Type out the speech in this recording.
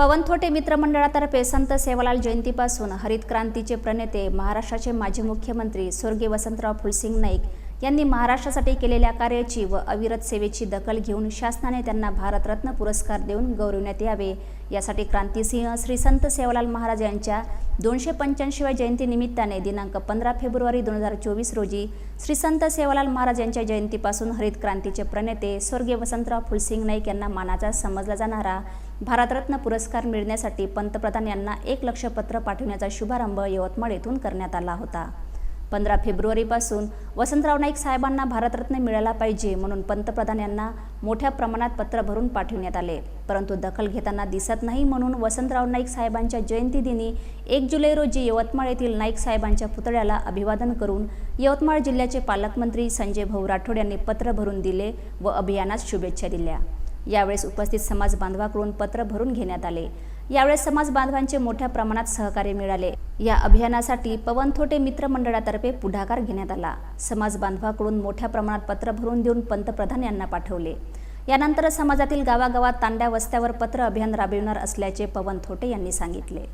पवन थोटे मित्रमंडळातर्फे संत सेवालाल जयंतीपासून हरित क्रांतीचे प्रणेते महाराष्ट्राचे माजी मुख्यमंत्री स्वर्गीय वसंतराव फुलसिंग नाईक यांनी महाराष्ट्रासाठी केलेल्या कार्याची व अविरत सेवेची दखल घेऊन शासनाने त्यांना भारतरत्न पुरस्कार देऊन गौरविण्यात यावे. यासाठी क्रांतिसिंह श्री संत सेवालाल महाराज यांच्या दोनशे पंच्याऐंशीव्या जयंतीनिमित्ताने दिनांक पंधरा फेब्रुवारी दोन हजार चोवीस रोजी श्री संत सेवालाल महाराज यांच्या जयंतीपासून हरित क्रांतीचे प्रणेते स्वर्गीय वसंतराव फुलसिंग नाईक यांना मानाचा समजला जाणारा भारतरत्न पुरस्कार मिळण्यासाठी पंतप्रधान यांना एक लक्षपत्र पाठविण्याचा पाठवण्याचा शुभारंभ यवतमाळ येथून करण्यात आला होता. पंधरा फेब्रुवारीपासून वसंतराव नाईक साहेबांना भारतरत्न मिळाला पाहिजे म्हणून पंतप्रधान यांना मोठ्या प्रमाणात पत्र भरून पाठविण्यात आले. परंतु दखल घेताना दिसत नाही म्हणून वसंतराव नाईक साहेबांच्या जयंतीदिनी एक जुलै रोजी यवतमाळ येथील नाईक साहेबांच्या पुतळ्याला अभिवादन करून यवतमाळ जिल्ह्याचे पालकमंत्री संजय भाऊ राठोड यांनी पत्र भरून दिले व अभियानास शुभेच्छा दिल्या. यावेळेस उपस्थित समाज बांधवाकडून पत्र भरून घेण्यात आले. यावेळेस समाज बांधवांचे मोठ्या प्रमाणात सहकार्य मिळाले. या अभियानासाठी पवन थोटे मित्र मंडळातर्फे पुढाकार घेण्यात आला. समाज बांधवाकडून मोठ्या प्रमाणात पत्र भरून देऊन पंतप्रधान यांना पाठवले. यानंतर समाजातील गावागावात तांड्या वस्त्यावर पत्र अभियान राबविणार असल्याचे पवन थोटे यांनी सांगितले.